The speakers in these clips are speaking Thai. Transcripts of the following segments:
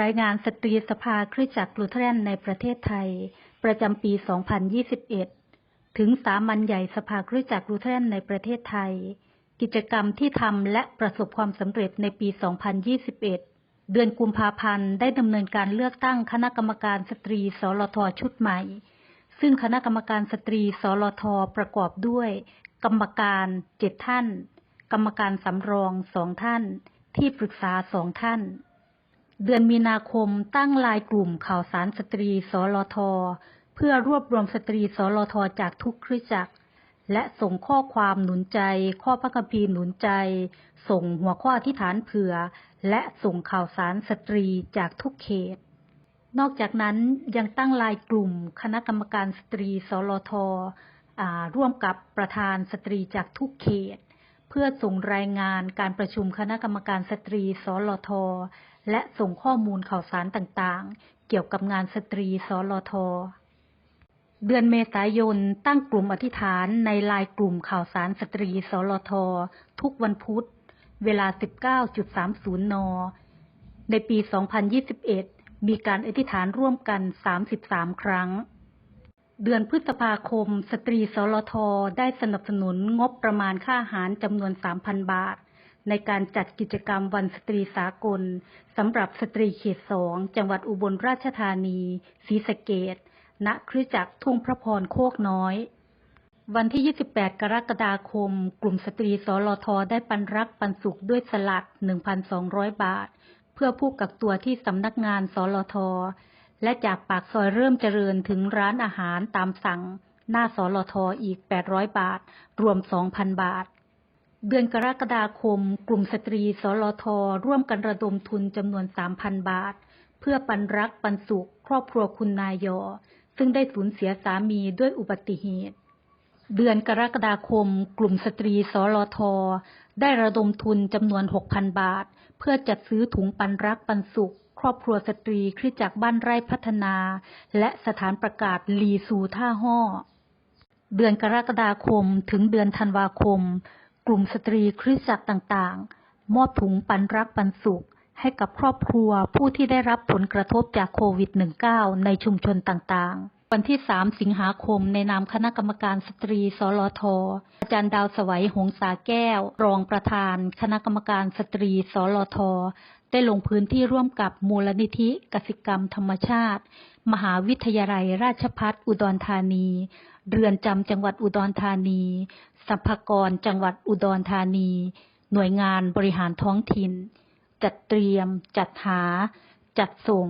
รายงานสตรีสภาคริสตจักรลูเทเรนในประเทศไทย ประจำปี 2021 ถึงสามัญใหญ่สภาคริสตจักรลูเทเรนในประเทศไทย กิจกรรมที่ทำและประสบความสำเร็จในปี 2021 เดือนกุมภาพันธ์ได้ดำเนินการเลือกตั้งคณะกรรมการสตรีสลทชุดใหม่ ซึ่งคณะกรรมการสตรีสลทประกอบด้วย กรรมการเจ็ดท่าน กรรมการสำรองสองท่าน ที่ปรึกษาสองท่าน เดือนมีนาคมตั้งลายกลุ่มข่าวสารสตรีสลท เพื่อรวบรวมสตรีสลท จากทุกคริสจักร และส่งข้อความหนุนใจ ข้อพระคัมภีร์หนุนใจ ส่งหัวข้ออธิษฐานเผื่อ และส่งข่าวสารสตรีจากทุกเขต นอกจากนั้นยังตั้งลายกลุ่มคณะกรรมการสตรีสลทอ่าร่วมกับประธานสตรีจากทุกเขต เพื่อส่งรายงานการประชุมคณะกรรมการสตรีสลท และส่งข้อมูลข่าวสารต่างๆ เกี่ยวกับงานสตรีสลท เดือนเมษายนตั้งกลุ่มอธิษฐานในลายกลุ่มข่าวสารสตรีสลท ทุกวันพุธ เวลา 19.30 น ในปี 2021 มีการอธิษฐานร่วมกัน 33 ครั้งเดือนพฤษภาคม สตรีสลทได้สนับสนุนงบประมาณค่าอาหารจำนวน 3,000 บาท ในการจัดกิจกรรมวันสตรีสากลสำหรับสตรีเขตสองจังหวัดอุบลราชธานีศรีสะเกษณคริสจักรทุ่งพระพรโคกน้อย วันที่ 28 กรกฎาคม กลุ่มสตรีสลทได้ปันรักปันสุขด้วยสลัด1,200 บาท เพื่อผู้กักตัวที่สำนักงานสลทและจากปากซอยเริ่มเจริญถึงร้านอาหารตามสั่ง หน้าสลทอีก 800 บาท รวม 2,000 บาท เดือนกรกฎาคม กลุ่มสตรี สลท ร่วมกันระดมทุนจำนวน 3,000 บาท เพื่อปันรักปันสุข ครอบครัวคุณนายยอ ซึ่งได้สูญเสียสามีด้วยอุบัติเหตุ เดือนกรกฎาคม กลุ่มสตรี สลท ได้ระดมทุนจำนวน 6,000 บาท เพื่อจัดซื้อถุงปันรักปันสุข ครอบครัวสตรีคริจักบ้านไร่พัฒนา และสถานประกาศลีซูท่าห่อเดือนกรกฎาคมถึงเดือนธันวาคม กลุ่มสตรีคริสตจักรต่างๆ มอบถุงปันรักปันสุข ให้กับครอบครัวผู้ที่ได้รับผลกระทบจากโควิด -19 ในชุมชนต่างๆ วันที่ 3 สิงหาคม ในนามคณะกรรมการสตรี สลท อาจารย์ดาวสวัยหงสาแก้ว รองประธาน คณะกรรมการสตรี สลท ได้ลงพื้นที่ร่วมกับมูลนิธิกสิกรรมธรรมชาติ มหาวิทยาลัยราชภัฏอุดรธานี เรือนจำจังหวัดอุดรธานีสัมภกรจังหวัดอุดรธานี หน่วยงานบริหารท้องถิ่น จัดเตรียม จัดหา จัดส่ง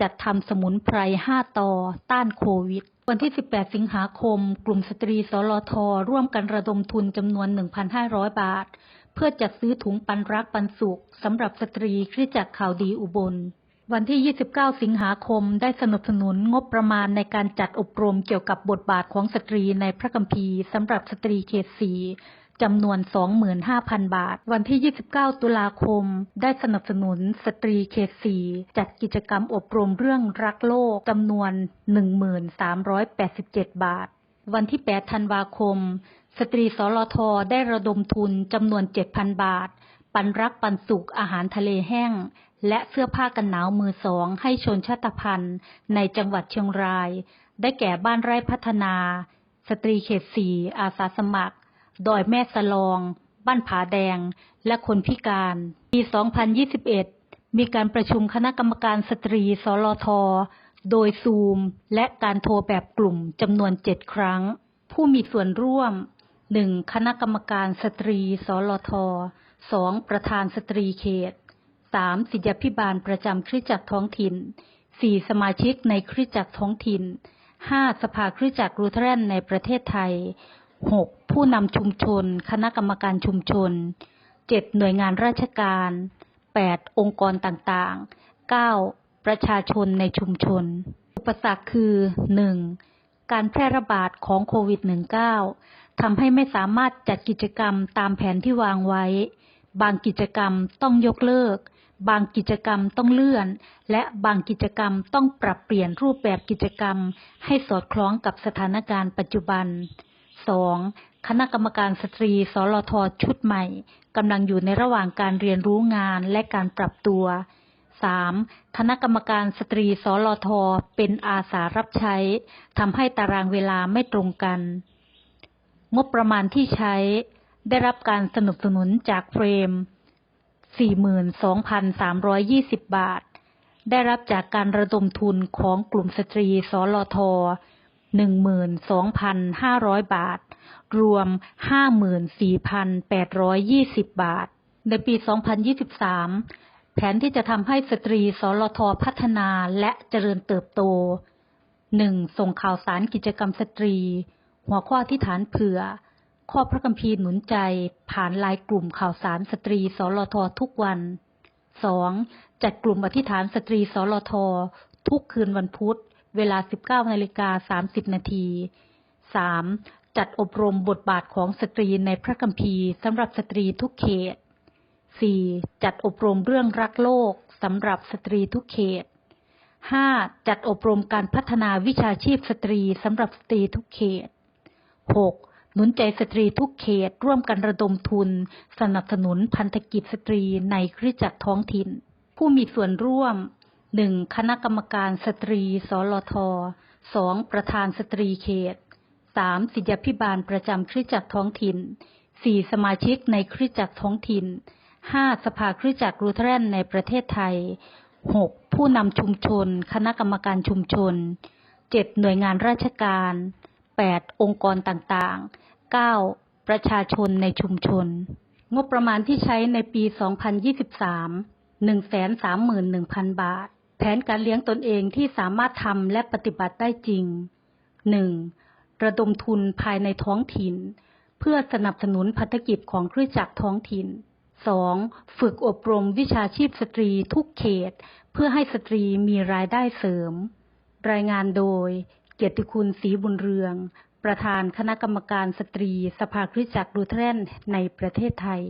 จัดทำสมุนไพร 5 ต่อ ต้านโควิด วันที่ 18 สิงหาคม กลุ่มสตรีสลทร่วมกันระดมทุนจำนวน 1,500 บาท เพื่อจัดซื้อถุงปันรักปันสุขสำหรับสตรีคริจักข่าวดีอุบล วันที่ 29 สิงหาคมได้สนับสนุนงบประมาณในการจัดอบรมเกี่ยวกับบทบาทของสตรีในพระคัมภีร์สำหรับสตรีเขตสี จำนวน 25,000 บาท วันที่ 29 ตุลาคม ได้สนับสนุนสตรีเขตสีจัดกิจกรรมอบรมเรื่องรักโลกจำนวน 1387 บาท วันที่ 8 ธันวาคม สตรีสลทได้ระดมทุนจำนวน 7,000 บาท ปันรักปันสุขอาหารทะเลแห้ง และเสื้อผ้ากันหนาวมือสองให้ชนชาติพันธุ์ ในจังหวัดเชียงราย ได้แก่บ้านไร่พัฒนา สตรีเขตสีอาสาสมัคร ดอยแม่สลอง บ้านผาแดง และคนพิการ ปี 2021 มีการประชุมคณะกรรมการสตรี สลท โดยซูม และการโทรแบบกลุ่มจำนวน 7 ครั้ง ผู้มีส่วนร่วม 1. คณะกรรมการสตรี สลท 2. ประธานสตรีเขต 3. ศิษยาภิบาลประจำคริสจักรท้องถิ่น 4. สมาชิกในคริสจักรท้องถิ่น 5. สภาคริสจักรลูเทรนในประเทศไทย 6. ผู้นำชุมชน คณะกรรมการชุมชน 7. หน่วยงานราชการ 8. องค์กรต่างๆ 9. ประชาชนในชุมชน อุปสรรคคือ 1. การแพร่ระบาดของโควิด -19 ทำให้ไม่สามารถจัดกิจกรรมตามแผนที่วางไว้ บางกิจกรรมต้องยกเลิก บางกิจกรรมต้องเลื่อน และบางกิจกรรมต้องปรับเปลี่ยนรูปแบบกิจกรรม ให้สอดคล้องกับสถานการณ์ปัจจุบัน 2. คณะกรรมการสตรี สลทชุดใหม่กำลังอยู่ในระหว่างการเรียนรู้งานและการปรับตัว 3. คณะกรรมการสตรี สลทเป็นอาสารับใช้ทำให้ตารางเวลาไม่ตรงกัน งบประมาณที่ใช้ ได้รับการสนับสนุนจากเฟรม 42,320 บาท ได้รับจากการระดมทุนของกลุ่มสตรี สลท 12,500บาท รวม54,820บาท ในปี2023แผนที่จะทำให้สตรีสลทพัฒนาและเจริญเติบโต 1. ส่งข่าวสารกิจกรรมสตรี หัวข้อที่ฐานเผื่อ ข้อพระคัมภีร์หนุนใจผ่านลายกลุ่มข่าวสารสตรีสลททุกวัน 2. จัดกลุ่มอธิษฐานสตรีสลททุกคืนวันพุธ เวลา 19นาฬิกา30นาที 3. จัดอบรมบทบาทของสตรีในพระคัมภีร์สำหรับสตรีทุกเขต 4. จัดอบรมเรื่องรักโลกสำหรับสตรีทุกเขต 5. จัดอบรมการพัฒนาวิชาชีพสตรีสำหรับสตรีทุกเขต 6. หนุนใจสตรีทุกเขตร่วมกันระดมทุน สนับสนุนพันธกิจสตรีในคริสตจักรท้องถิ่น ผู้มีส่วนร่วม 1. คณะกรรมการสตรีสลท 2. ประธานสตรีเขต 3. ศิษยาภิบาลประจำคริสจักรท้องถิ่น 4. สมาชิกในคริสจักรท้องถิ่น 5. สภาคริสจักรลูเทอรันในประเทศไทย 6. ผู้นำชุมชน คณะกรรมการชุมชน 7. หน่วยงานราชการ 8. องค์กรต่างๆ 9. ประชาชนในชุมชน งบประมาณที่ใช้ในปี 2023 131,000 บาท แผนการเลี้ยงตนเองที่สามารถทำและปฏิบัติได้จริง 1. ระดมทุนภายในท้องถิ่น เพื่อสนับสนุนพัฒกิจของคริสตจักรท้องถิ่น 2. ฝึกอบรมวิชาชีพสตรีทุกเขต เพื่อให้สตรีมีรายได้เสริม รายงานโดย เกียรติคุณศรีบุญเรือง ประธานคณะกรรมการสตรี สภาคริจักรลูเทอรันในประเทศไทย